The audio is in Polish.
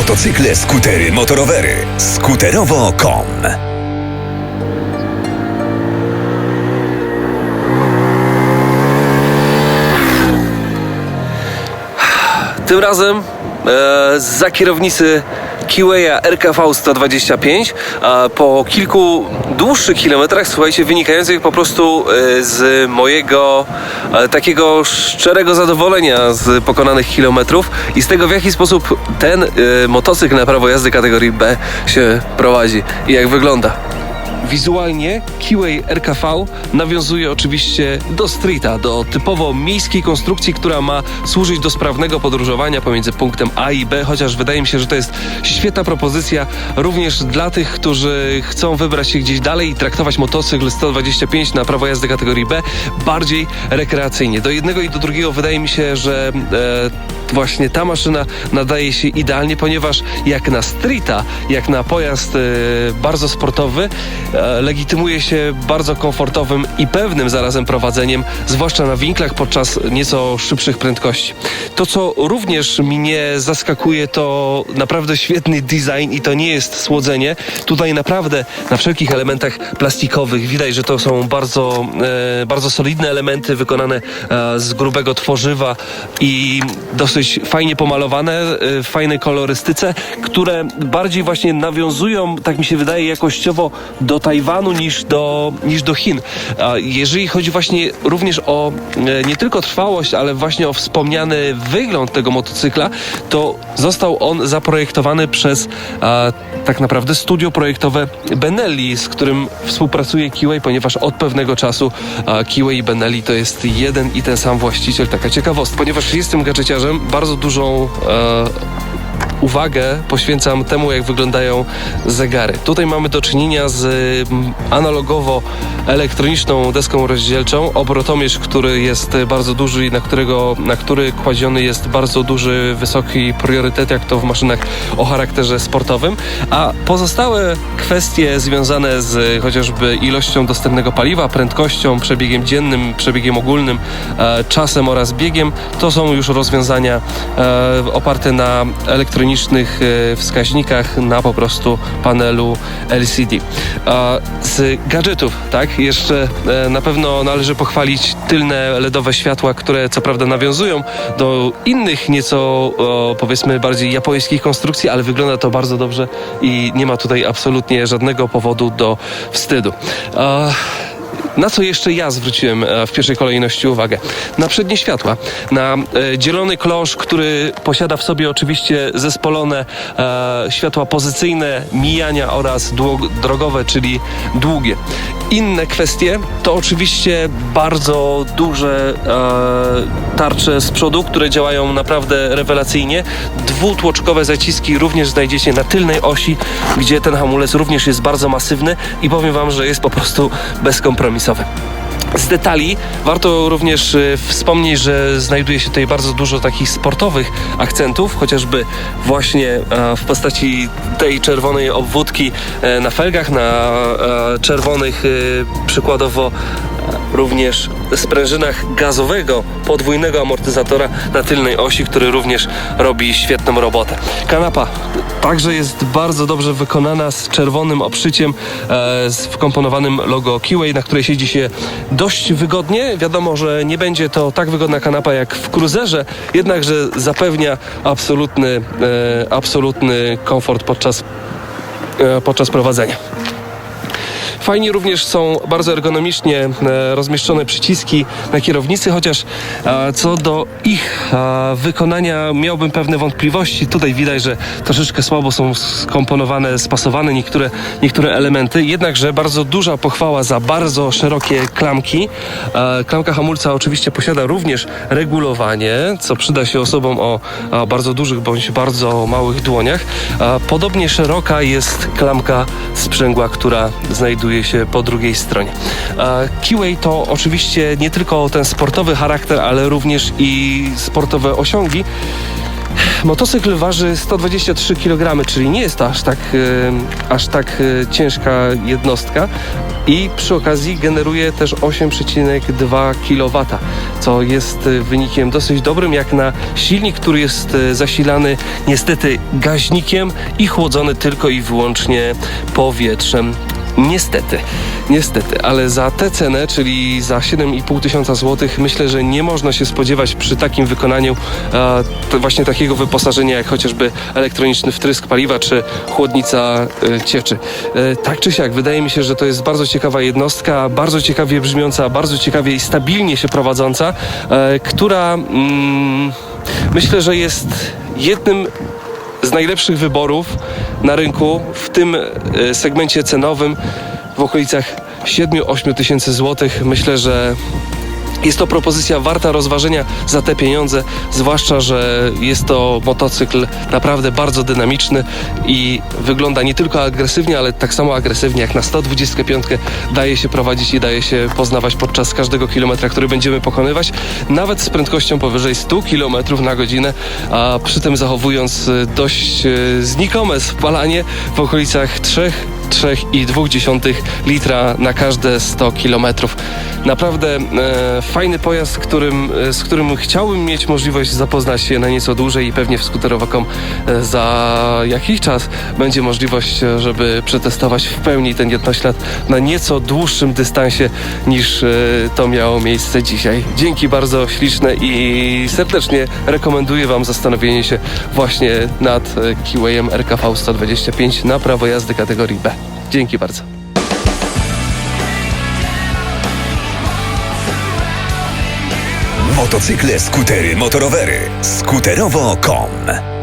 Motocykle, skutery, motorowery. Skuterowo.com Tym razem za kierownicy Kiweya RKV 125 a po kilku dłuższych kilometrach, słuchajcie, wynikających po prostu e, z mojego e, takiego szczerego zadowolenia z pokonanych kilometrów i z tego w jaki sposób ten e, motocykl na prawo jazdy kategorii B się prowadzi i jak wygląda. Wizualnie Kiway RKV nawiązuje oczywiście do streeta, do typowo miejskiej konstrukcji, która ma służyć do sprawnego podróżowania pomiędzy punktem A i B, chociaż wydaje mi się, że to jest świetna propozycja również dla tych, którzy chcą wybrać się gdzieś dalej i traktować motocykl 125 na prawo jazdy kategorii B bardziej rekreacyjnie. Do jednego i do drugiego wydaje mi się, że e, właśnie ta maszyna nadaje się idealnie, ponieważ jak na streeta, jak na pojazd e, bardzo sportowy, e, legitymuje się bardzo komfortowym i pewnym zarazem prowadzeniem, zwłaszcza na winklach podczas nieco szybszych prędkości. To, co również mnie zaskakuje, to naprawdę świetny design i to nie jest słodzenie. Tutaj naprawdę na wszelkich elementach plastikowych widać, że to są bardzo, e, bardzo solidne elementy wykonane e, z grubego tworzywa i dosyć fajnie pomalowane, e, w fajnej kolorystyce, które bardziej właśnie nawiązują, tak mi się wydaje, jakościowo do Tajwanu niż do, niż do Chin. Jeżeli chodzi właśnie również o e, nie tylko trwałość, ale właśnie o wspomniany wygląd tego motocykla, to został on zaprojektowany przez tak naprawdę studio projektowe Benelli, z którym współpracuje Kiway, ponieważ od pewnego czasu Kiway i Benelli to jest jeden i ten sam właściciel. Taka ciekawostka. Ponieważ jestem gadżeciarzem, bardzo dużą e, uwagę poświęcam temu, jak wyglądają zegary. Tutaj mamy do czynienia z mm, analogowo-elektroniczną deską rozdzielczą, obrotomierz, który jest bardzo duży i na, którego, na który kładziony jest bardzo duży, wysoki priorytet, jak to w maszynach o charakterze sportowym, a pozostałe kwestie związane z chociażby ilością dostępnego paliwa, prędkością, przebiegiem dziennym, przebiegiem ogólnym, e, czasem oraz biegiem, to są już rozwiązania e, oparte na elektronicznych e, wskaźnikach, na po prostu panelu LCD. Z gadżetów, tak, jeszcze e, na pewno należy pochwalić tylne LEDowe światła, które co prawda nawiązują do innych nieco powiedzmy bardziej japońskich konstrukcji, ale wygląda to bardzo dobrze i nie ma tutaj absolutnie żadnego powodu do wstydu. Na co jeszcze ja zwróciłem e, w pierwszej kolejności uwagę? Na przednie światła, na e, dzielony klosz, który posiada w sobie oczywiście zespolone e, światła pozycyjne, mijania oraz drogowe, czyli długie. Inne kwestie to oczywiście bardzo duże e, tarcze z przodu, które działają naprawdę rewelacyjnie. Dwutłoczkowe zaciski również znajdziecie na tylnej osi, gdzie ten hamulec również jest bardzo masywny i powiem Wam, że jest po prostu bezkompromisowy. Z detali. Warto również e, wspomnieć, że znajduje się tutaj bardzo dużo takich sportowych akcentów, chociażby właśnie e, w postaci tej czerwonej obwódki e, na felgach, na czerwonych przykładowo również sprężynach gazowego podwójnego amortyzatora na tylnej osi, który również robi świetną robotę. Kanapa także jest bardzo dobrze wykonana z czerwonym obszyciem e, z wkomponowanym logo Kiway, na której siedzi się dość wygodnie. Wiadomo, że nie będzie to tak wygodna kanapa jak w Cruiserze, jednakże zapewnia absolutny, e, absolutny komfort podczas, e, podczas prowadzenia. Fajnie również są bardzo ergonomicznie e, rozmieszczone przyciski na kierownicy, chociaż e, co do ich e, wykonania miałbym pewne wątpliwości. Tutaj widać, że troszeczkę słabo są skomponowane, spasowane niektóre, niektóre elementy, jednakże bardzo duża pochwała za bardzo szerokie klamki. Klamka hamulca oczywiście posiada również regulowanie, co przyda się osobom o, bardzo dużych bądź bardzo małych dłoniach. Podobnie szeroka jest klamka sprzęgła, która znajduje się po drugiej stronie. Kiway to oczywiście nie tylko ten sportowy charakter, ale również i sportowe osiągi. Motocykl waży 123 kg, czyli nie jest to aż tak, e, aż tak e, ciężka jednostka i przy okazji generuje też 8,2 kW, co jest e, wynikiem dosyć dobrym jak na silnik, który jest zasilany niestety gaźnikiem i chłodzony tylko i wyłącznie powietrzem. Niestety, niestety, ale za tę cenę, czyli za 7,5 tysiąca złotych, myślę, że nie można się spodziewać przy takim wykonaniu e, właśnie takiego wyposażenia, jak chociażby elektroniczny wtrysk paliwa czy chłodnica e, cieczy. E, tak czy siak, wydaje mi się, że to jest bardzo ciekawa jednostka, bardzo ciekawie brzmiąca, bardzo ciekawie i stabilnie się prowadząca, e, która mm, myślę, że jest jednym z najlepszych wyborów na rynku w tym e, segmencie cenowym w okolicach 7-8 tysięcy złotych. Myślę, że jest to propozycja warta rozważenia za te pieniądze, zwłaszcza, że jest to motocykl naprawdę bardzo dynamiczny i wygląda nie tylko agresywnie, ale tak samo agresywnie jak na 125 daje się prowadzić i daje się poznawać podczas każdego kilometra, który będziemy pokonywać, nawet z prędkością powyżej 100 km na godzinę, a przy tym zachowując dość e, znikome spalanie w okolicach 3 3,2 litra na każde 100 km. Naprawdę e, fajny pojazd, którym, e, z którym chciałbym mieć możliwość zapoznać się na nieco dłużej i pewnie w skuterowo.com e, za jakiś czas będzie możliwość, e, żeby przetestować w pełni ten jednoślad na nieco dłuższym dystansie niż to miało miejsce dzisiaj. Dzięki bardzo śliczne i serdecznie rekomenduję Wam zastanowienie się właśnie nad Kiwayem RKV 125 na prawo jazdy kategorii B. Dzięki bardzo. Motocykle, skutery, motorowery. Skuterowo.com